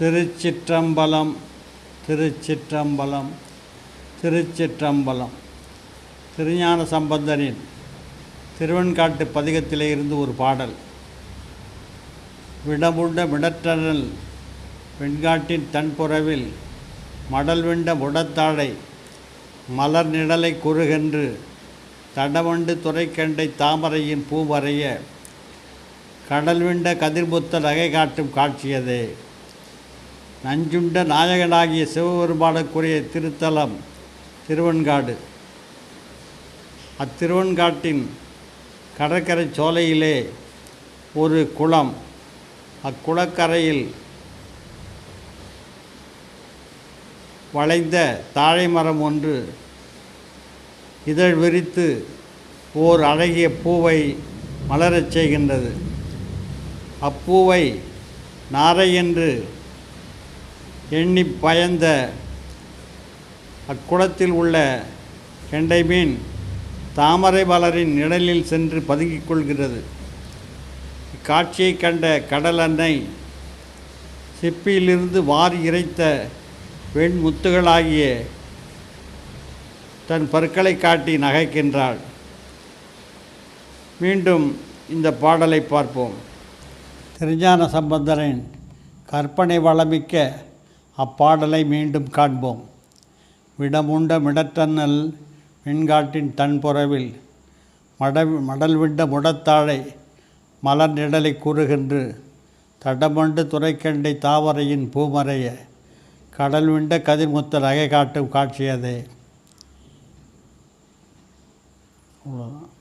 திருச்சிற்றம்பலம் திருச்சிற்றம்பலம் திருச்சிற்றம்பலம். திருஞான சம்பந்தரின் திருவெண்காட்டு பதிகத்திலே இருந்து ஒரு பாடல். விடமுண்ட மிடற்றனல் வெண்காட்டின் தன்புறவில் மடல் விண்ட முடத்தாழை மலர் நிழலை குறுகென்று தடவண்டு துறைக்கண்டை தாமரையின் பூவரைய கடல் விண்ட கதிர்புத்த நகை காட்டும் காட்சியதே. நஞ்சுண்ட நாயகனாகிய சிவபெருமானுக்குரிய திருத்தலம் திருவெண்காடு அத்திருவெண்காட்டின் கடற்கரை சோலையிலே ஒரு குளம். அக்குளக்கரையில் வளைந்த தாழை மரம் ஒன்று. இதழ் விரித்து ஓர் அழகிய பூவை மலரச் செய்கின்றது. அப்பூவை நாரை என்று எண்ணி பயந்த அக்குளத்தில் உள்ள கெண்டை மீன் தாமரை மலரின் நிழலில் சென்று பதுங்கிக் கொள்கிறது. இக்காட்சியை கண்ட கடல் அன்னை சிப்பியிலிருந்து வாரி இறைத்த வெண்முத்துகளாகிய தன் பற்களை காட்டி நகைக்கின்றாள். மீண்டும் இந்த பாடலை பார்ப்போம். திருஞான சம்பந்தரின் கற்பனை வளமிக்க அப்பாடலை மீண்டும் காண்போம். விடமுண்ட மிடற்றன்னல் மின்காட்டின் தன்புறவில் மட மடல் விண்ட முடத்தாழை மலர் நிழலை கூறுகின்று தடமண்டு துறைக்கண்டை தாவரையின் பூமறைய கடல் விண்ட கதிர்முத்த நகை காட்டும் காட்சியதே. அவ்வளோதான்